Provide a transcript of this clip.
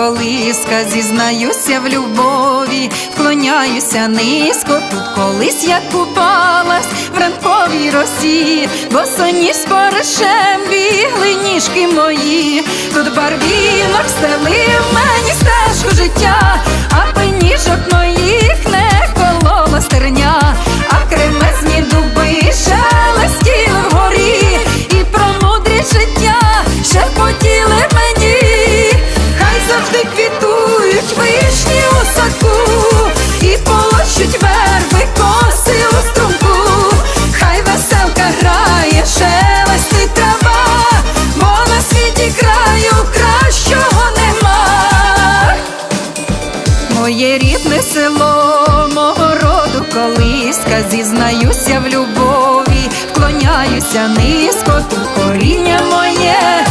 колиска, зізнаюся в любові, вклоняюся низько, тут колись я купалась в ранковій росі, босоніж з паришем бігли ніжки мої, тут барвінок стелив мені стежку життя, а пеніжок моїх колиска, зізнаюся в любові, вклоняюся низько, тут коріння моє